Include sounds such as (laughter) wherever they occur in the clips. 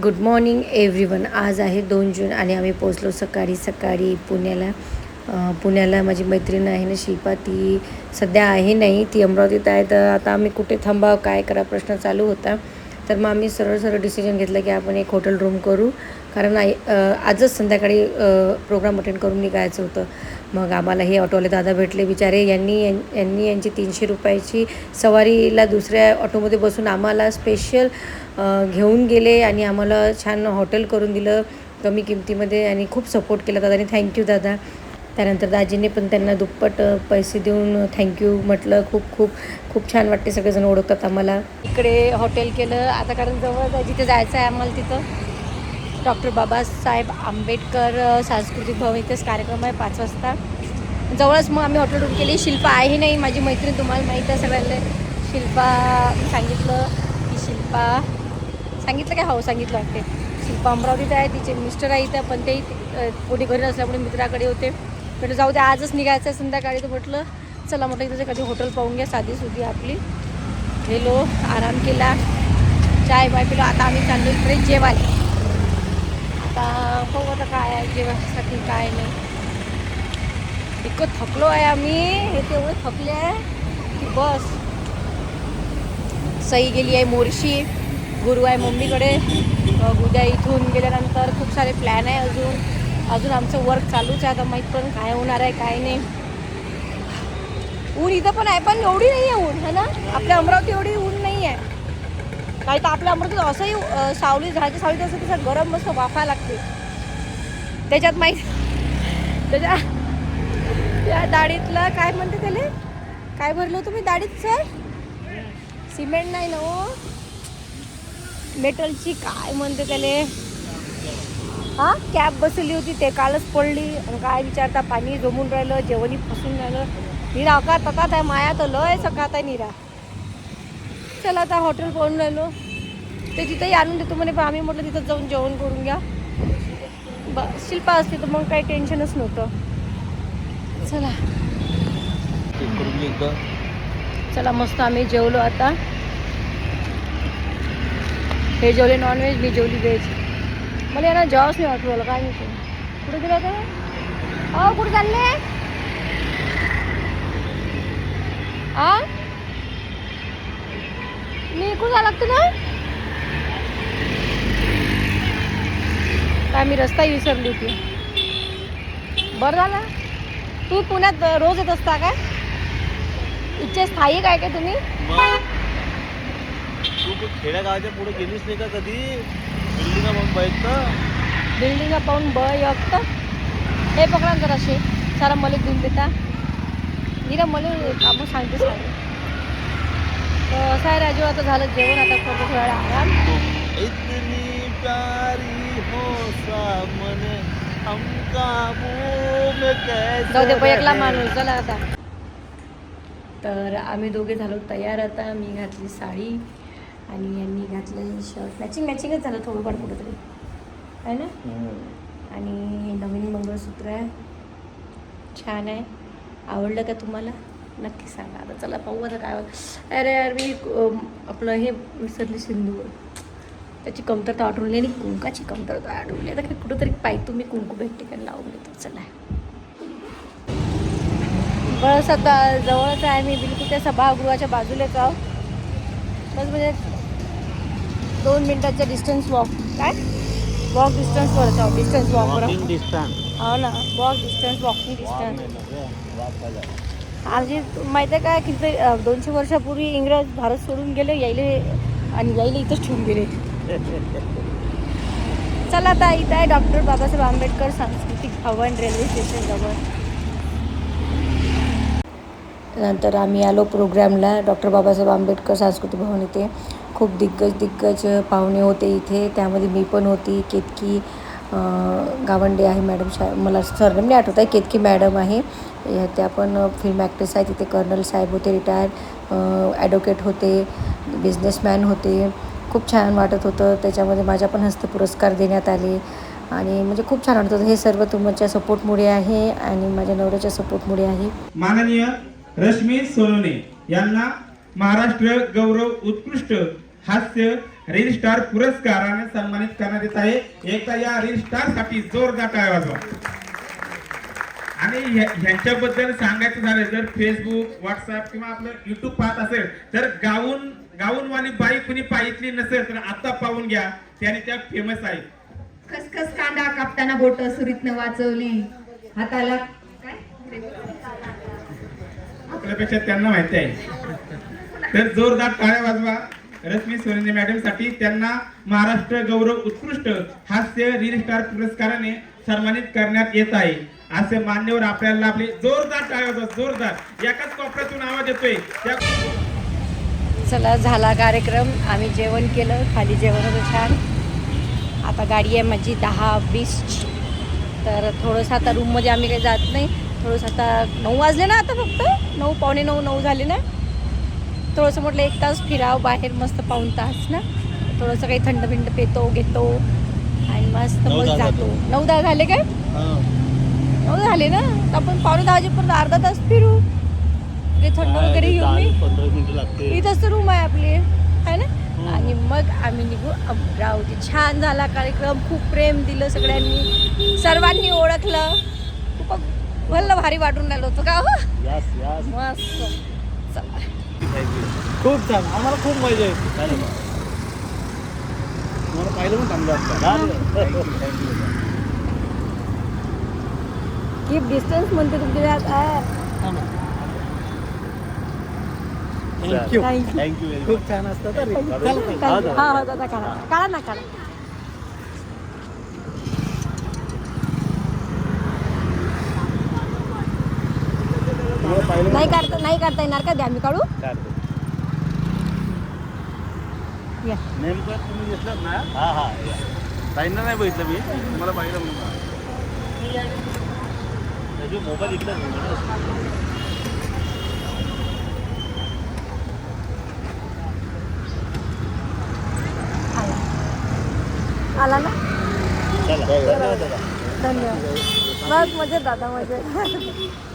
Good morning everyone आज आहे दोन जून आणि आम्ही पोचलो सकाळी सकाळी पुण्याला. पुण्याला माझी मैत्रीण आहे ना शिल्पा. ती सध्या आहे नाही ती अमरावतीत आहे. तर आता आम्ही कुठे थांबावं काय करा प्रश्न चालू होता. तर मग आम्ही सरळ सरळ डिसिजन घेतलं की आपण एक हॉटेल रूम करू. कारण आई आजच संध्याकाळी प्रोग्राम अटेंड करून निघायचं होतं. मग आम्हाला हे ऑटोवाले दादा भेटले बिचारे यांनी यां- यांनी यांची तीनशे रुपयाची सवारीला दुसऱ्या ऑटोमध्ये बसून आम्हाला स्पेशल घेऊन गेले आणि आम्हाला छान हॉटेल करून दिलं कमी किमतीमध्ये आणि खूप सपोर्ट केला दादानी. थँक्यू दादा. त्यानंतर दाजीने पण त्यांना दुप्पट पैसे देऊन थँक्यू म्हटलं. खूप खूप खूप छान वाटते सगळेजण ओळखतात आम्हाला. इकडे हॉटेल केलं. आता कारण जवळ जिथे जायचं आहे आम्हाला तिथं. डॉक्टर बाबासाहेब आंबेडकर सांस्कृतिक भवन इथेच कार्यक्रम आहे पाच वाजता. जवळच मग आम्ही हॉटेल रूम केली. शिल्पा आहे नाही माझी मैत्रीण तुम्हाला माहीत आहे सगळ्यांना. शिल्पा सांगितलं की शिल्पा सांगितलं काय? हो सांगितलं वाटते. शिल्पा अमरावतीत आहे तिचे मिस्टर आहे इथं पण ते अ, कोणी घरी नसल्यामुळे मित्राकडे होते. म्हटलं जाऊ दे आजच निघायचं आहे संध्याकाळी. तर म्हटलं चला म्हटलं तिथे कधी हॉटेल पाहून घ्या साधी सुधी आपली. गेलो आराम केला. चाय बाय पिलो. आता आम्ही चाललो इकडे जेवायला. आता बघू आता काय आहे जेवणासाठी काय नाही. इतकं थकलो आहे आम्ही हे तेवढे थकले आहे की बस. सई गेली आहे मोरशी गुरु आहे मम्मीकडे. उद्या इथून गेल्यानंतर खूप सारे प्लॅन आहे अजून. अजून आमचं वर्क चालूच आहे आता माहीत पण काय होणार आहे काय नाही. ऊन इथं पण आहे पण एवढी नाही आहे ऊन है ना? आपल्या अमरावती एवढी ऊन नाही नाही तर आपल्या अमृत असंही सावली झाडाची सावली असं तसं गरम मस्त वाफा लागते. त्याच्यात माहीत त्याच्या त्या दाढीतलं काय म्हणते त्याला? काय भरलं होतं मी दाढीत सर? सिमेंट नाही ना हो. मेटलची काय म्हणते त्याले? हा कॅब बसवली होती ते कालच पडली. आणि काय विचारता पाणी जमून राहिलं जेवणी फसून राहिलं. निरा अका तकात आहे माया तर लय सकात आहे निरा. चला आता हॉटेल पाहून राहिलो ते तिथंही आणून देतो म्हणे पण आम्ही म्हटलं तिथं जाऊन जेवण करून घ्या. ब शिल्पा असते तर मग काही टेन्शनच नव्हतं. चला. चला मस्त आम्ही जेवलो आता. हे जेवले नॉनव्हेज मी जेवली व्हेज मला यांना जेवाच नाही वाटलं काय नाही कुठे गेलं ते अहो कुठे चालले? आ? मी इकडून जा लागतो ना काय मी रस्ताही विसरली होती. बरं झालं. तू पुण्यात रोज येत असता काय? इच्छा स्थायिक आहे का तुम्ही? तू पण खेड्या गावाच्या पुढे गेलीस नाही का कधी? बिल्डिंग मग बघितलं बिल्डिंग पाहून ब यक्त हे पकडा जराशे. सारा मला देऊन देता. नीरा मला कामं सांगते सांग तर आहे राजू आता झालं जेवण आता करतो थोडा तुम इतनी प्यारी हो सामने हम काबू जाऊ दे एकला? माणूस चला आता. तर आम्ही दोघे झालो तयार आता. मी घातली साडी आणि यांनी घातलं शर्ट मॅचिंग मॅचिंगच झालं थोडंफार कुठंतरी. आहे ना. आणि हे नवीन मंगळसूत्र आहे. छान आहे. आवडलं का तुम्हाला? नक्की सांगा. आता चला पाहू आता काय होतं. अरे यार मी आपलं हे विसरली सिंधूवर त्याची कमतरता आठवली आणि कुंकाची कमतरता आठवली आता काही कुठंतरी पाहिजे तुम्ही कुंकू भेटते का? लावून देतो. चला. बस आता जवळच आहे मी. बिलकुल त्या सभागृहाच्या बाजूलाच आहो. बस म्हणजे दोन मिनिटाच्या डिस्टन्स वॉक काय? वॉक डिस्टन्सवरच आहो. डिस्टन्स वॉकवर. हो ना. वॉक डिस्टन्स वॉकिंग डिस्टन्स नाही आमची माहिती आहे का किती दोनशे वर्षापूर्वी इंग्रज भारत सोडून गेले यायले आणि यायले इथंच ठेवून गेले. चला आता इथं आहे डॉक्टर बाबासाहेब आंबेडकर सांस्कृतिक भवन रेल्वे स्टेशनजवळ नंतर आम्ही आलो प्रोग्रामला डॉक्टर बाबासाहेब आंबेडकर सांस्कृतिक भवन इथे. खूप दिग्गज दिग्गज पाहुणे होते इथे त्यामध्ये मी पण होती केतकी गावंडे आहे मॅडम शा मला सरनेम नाही आठवत आहे केतकी मॅडम आहे. या- त्या पण फिल्म ॲक्ट्रेस आहे तिथे कर्नल साहेब होते रिटायर्ड ॲडव्होकेट होते बिझनेसमॅन होते. खूप छान वाटत होतं. त्याच्यामध्ये माझ्या पण हस्ते पुरस्कार देण्यात आले. आणि म्हणजे खूप छान वाटत होतं. हे सर्व तुमच्या सपोर्टमुळे आहे आणि माझ्या नवऱ्याच्या सपोर्टमुळे आहे. माननीय रश्मी सोनोने यांना महाराष्ट्र गौरव उत्कृष्ट हास्य रील स्टार पुरस्काराने सन्मानित करण्यात येत आहे. एकदा या रील स्टारसाठी जोरदार टाळ्या वाजवा. आणि ह्या- ह्यांच्याबद्दल सांगायचं झालं जर फेसबुक व्हॉट्सअप किंवा आपलं युट्यूब पाहत असेल तर गाऊन गाऊनवाली बाई कुणी पाहितली नसेल तर आता पाहून घ्या. त्याने त्या फेमस आहे. खसखस कांदा कापताना बोट सुरीतनं वाचवली. हाताला काय? आपल्यापेक्षा त्यांना माहिती आहे. तर जोरदार टाळ्या वाजवा. रश्मी सोनंदे मॅडमसाठी त्यांना महाराष्ट्र गौरव उत्कृष्ट हास्य रील स्टार पुरस्काराने सन्मानित करण्यात येत आहे. असे मान्यवर आपल्याला आपले जोरदार टाळ्या जोरदार. एकाच कोपऱ्यातून आवाज येतोय. त्या चला झाला कार्यक्रम. आम्ही जेवण केलं खाली जेवण होतं छान. आता गाडी आहे माझी दहा वीस. तर थोडंसं आता रूममध्ये आम्ही काही जात नाही. थोडंसं आता नऊ वाजले ना आता फक्त. नऊ पावणे नऊ नऊ झाले ना. थोडंसं म्हटलं एक तास फिराव बाहेर मस्त पाऊन तास ना. थोडंसं काही थंड बिंड पेतो घेतो आणि मस्त मग जातो. नऊ दहा झाले काय? हा. नऊ झाले ना? आपण पावणे दहा वाजेपर्यंत अर्धा तास फिरू. काही थंड वगैरे ते घेऊन ते इथंच रूम आहे आपली. आहे ना? आणि मग आम्ही निघू अमरावती. छान झाला कार्यक्रम. खूप प्रेम दिलं सगळ्यांनी. सर्वांनी ओळखलं. खूप भलं भारी वाटून राहिलं होतं का हो? मस्त. चला. खूप छान आम्हाला खूप मजा येते काय रे बा? तुम्हाला पाहिलं पण चांगलं वाटतं कीप डिस्टन्स म्हणते तुमच्या thank you Thank you. Thank you very खूप छान असतं तर हा हा दादा काढा काढा ना काढा नाही काढता नाही काढता येणार का द्या मी काढू? या. नेमकं तुम्ही घेतलं ना? हा हा. या. ताईंना नाही बघितलं मी. तुम्हाला पाहिलं म्हणून त्याची मोबाईल इकडे आला. आला ना? चला. धन्यवाद. बस मजेत दादा मजेत. (laughs)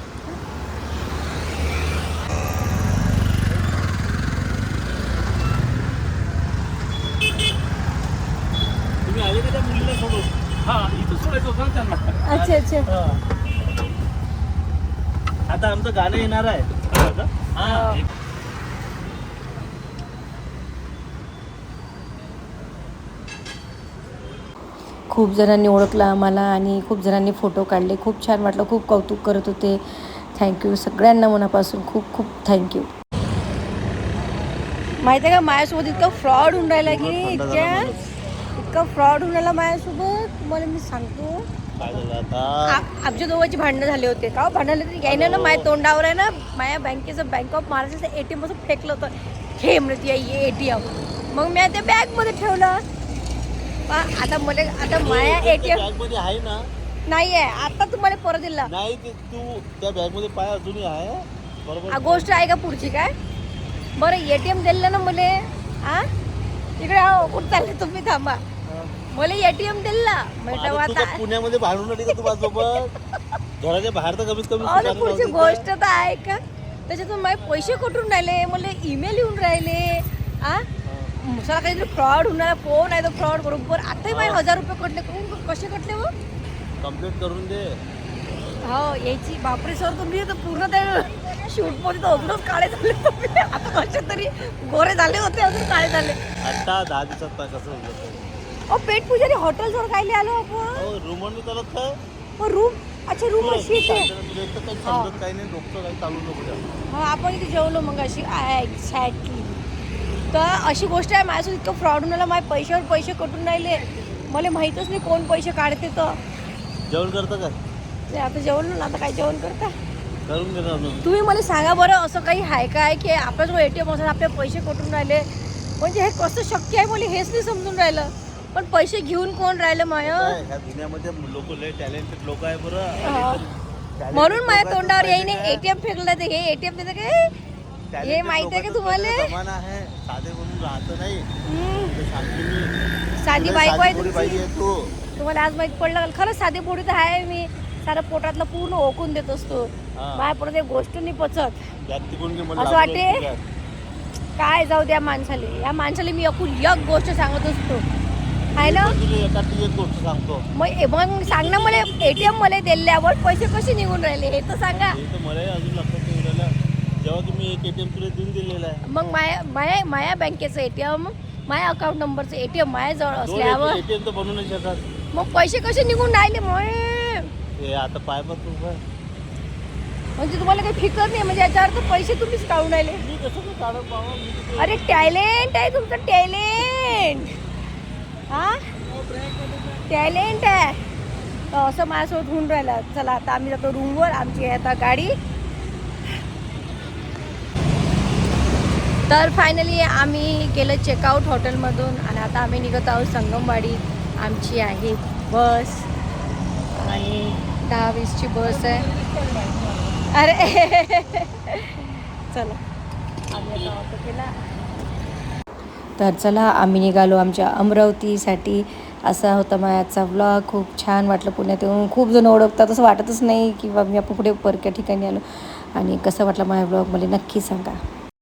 तुम्ही आले का त्या मुलीला सोडून? हा इथं सोडायचं होतं ना त्यांना. अच्छा अच्छा. हा. आता आमचं गाणं येणार आहे. हा. खूप जणांनी ओळखलं आम्हाला आणि खूप जणांनी फोटो काढले. खूप छान वाटलं खूप कौतुक करत होते. थँक्यू सगळ्यांना मनापासून खूप खूप थँक्यू माहिती आहे का? माझ्यासोबत इतका फ्रॉड होऊन राहिला की नाही इतका फ्रॉड होऊन राहिला माझ्यासोबत. तुम्हाला मी सांगतो. काय झालं आता? आ- आमच्या दोघांची भांडणं झाले होते का? भांडण तरी यायनं ना माझ्या तोंडावर आहे ना माझ्या बँकेचं बँक ऑफ महाराष्ट्राचं ए टी एम असं फेकलं होतं. हे म्हणते ये ए टी एम मग मी त्या बॅगमध्ये ठेवलं. पहा, आता मला आता माया ए टी एम बॅगमध्ये आहे ना? नाही आहे आता तुम्हाला परत दिला. नाही ते तू त्या बॅगमध्ये पाय अजूनही आहे. आ, बरोबर गोष्ट आहे का पुढची काय? बरं ए टी एम दिलं ना मले. हा इकडे आहो कुठं चालले तुम्ही? थांबा. मला ए टी एम दिलं म्हटलं आता तू आता पुण्यामध्ये भांडून आली का तू माझ्यासोबत? घराच्या बाहेर तर कमीत कमी सुखाने पुढची. गोष्ट तर आहे का? त्याच्यातून माझे पैसे कुठून राहिले? मला ईमेल येऊन राहिले. आ? सगळा काहीतरी फ्रॉड होणार फोन आहे तो फ्रॉड बरोबर? आताही माझे हजार रुपये कटले. कोण कसे कटले हो? कंप्लेंट करून दे. हो यायची. बापरे सर तुम्ही तर पूर्ण त्या शूटमध्ये तर अजूनच काळे झाले तुम्ही. आता कसे तरी गोरे झाले होते अजून काळे झाले. आता दहा दिवसात कसं होतं अहो पेट पुजारी हॉटेलवर काय आलो आपण. हो मग रूम अच्छा रूम अशी तुला एक तर काही समजत काही नाही डोकं काही चालू नको द्या. हा आपण इथे जेवलो मग अशी एक्झॅक्टली तर अशी गोष्ट आहे माझ्यासोबत इतकं फ्रॉड होऊन माझ्या पैशावर पैसे कटून राहिले. मला माहीतच नाही कोण पैसे काढते तर. जेवण करतं का? ते आता जेवलो ना आता काय जेवण करता? करून ना तुम्ही मला सांगा बरं असं काही आहे काय की आपल्याजवळ ए टी एम असेल आपले पैसे कटून राहिले? म्हणजे हे कसं शक्य आहे मला हेच नाही समजून राहिलं. पण पैसे घेऊन कोण राहिलं माय? ह्या दुनियामध्ये लोक लय टॅलेंटेड लोक आहे बरं. म्हणून माझ्या तोंडावर येईने? एटीएम फेकलं ते. हे एटीएम देतं काय Talented हे माहिती आहे का तुम्हाला? साधे म्हणून राहतं नाही. साधी बायको आहे तुम्हाला आज माहीत पडलं का? खरंच साधी पोळी तर आहे मी. सारं पोटातलं पूर्ण ओकून देत असतो. माझ्या एक गोष्ट नाही पचत. असं वाटते? काय जाऊ द्या माणसाले. या माणसाला मी एकूण एक गोष्ट सांगत असतो. गोष्ट सांगतो मग मग सांग ना मला एटीएम मला दिल्यावर पैसे कसे निघून राहिले? हे तर सांगा. तर जेव्हा की मी एक एटीएम तुला देऊन दिलेला आहे. मग माया माया माया बँकेचं एटीएम माझ्या अकाउंट नंबरचं एटीएम माझ्याजवळ असल्यावर. एटीएम तर बनवू नाही शकत. मग पैसे कसे निघून राहिले मग? हे आता पाय बघ तू म्हणजे तुम्हाला काही फिकर नाही म्हणजे याच्या अर्थ पैसे तुम्हीच काढून राहिले. अरे टॅलेंट आहे तुमचं टॅलेंट हा? टॅलेंट आहे. तर असं माझ्यासोबत होऊन राहिलं. चला आता आम्ही जातो रूमवर. आमची आहे आता गाडी. तर फायनली आम्ही केलं चेकआउट हॉटेलमधून आणि आता आम्ही निघत आहोत संगमवाडी. आमची आहे बस. आणि दहा वीसची बस आहे. अरे (laughs) चला. आम्ही आता ऑटो केला. तर चला आम्ही निघालो आमच्या अमरावतीसाठी. असा होता माझ्याचा व्लॉग खूप छान वाटलं पुण्यात येऊन खूप जण ओळखतात असं वाटतच नाही की बा मी आपण कुठे परक्या ठिकाणी आलो. आणि कसं वाटलं माझा ब्लॉग मला नक्की सांगा.